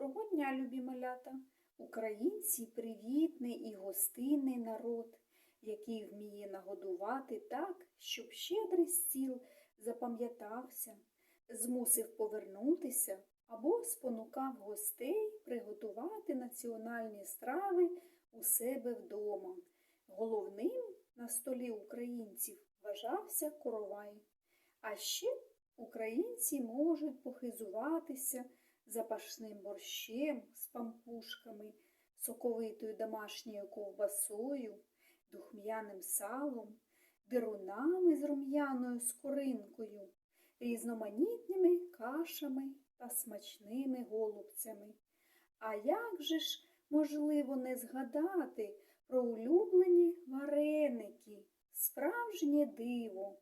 Доброго дня, любі малята! Українці привітний і гостинний народ, який вміє нагодувати так, щоб щедрий стіл запам'ятався, змусив повернутися або спонукав гостей приготувати національні страви у себе вдома. Головним на столі українців вважався коровай. А ще українці можуть похизуватися запашним борщем з пампушками, соковитою домашньою ковбасою, духм'яним салом, дирунами з рум'яною скоринкою, різноманітними кашами та смачними голубцями. А як же ж можливо не згадати про улюблені вареники, справжнє диво?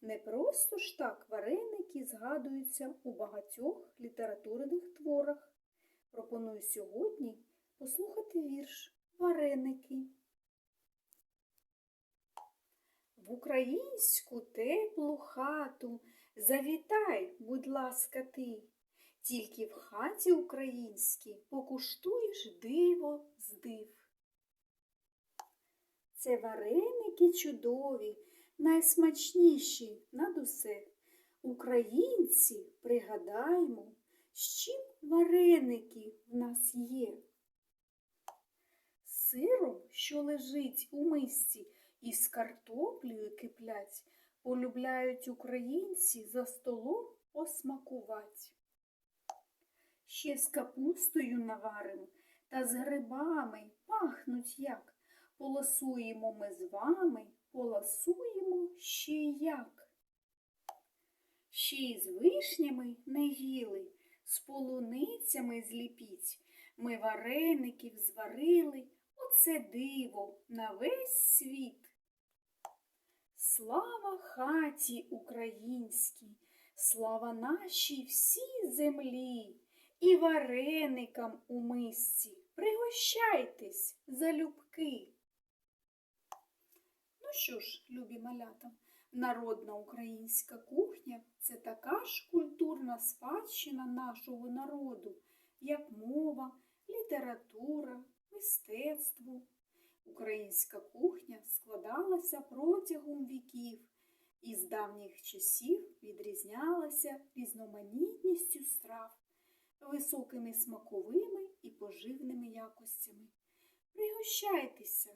Не просто ж так вареники згадуються у багатьох літературних творах. Пропоную сьогодні послухати вірш Вареники. В українську теплу хату завітай, будь ласка, ти. Тільки в хаті українській покуштуєш диво з див. Це вареники чудові, найсмачніші над усе. Українці, пригадаємо, з чим вареники в нас є. Сиром, що лежить у мисці, і з картоплею киплять, полюбляють українці за столом посмакувати. Ще з капустою наварим та з грибами пахнуть як. Полосуємо ми з вами, полосуємо ще як. Ще й з вишнями не їли, з полуницями зліпіть. Ми вареників зварили, оце диво на весь світ. Слава хаті українській, слава нашій всій землі і вареникам у мисці. Пригощайтесь, залюбки. Що ж, любі малята, народна українська кухня це така ж культурна спадщина нашого народу, як мова, література, мистецтво. Українська кухня складалася протягом віків і з давніх часів відрізнялася різноманітністю страв, високими смаковими і поживними якостями. Пригощайтеся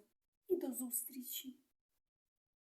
і до зустрічі!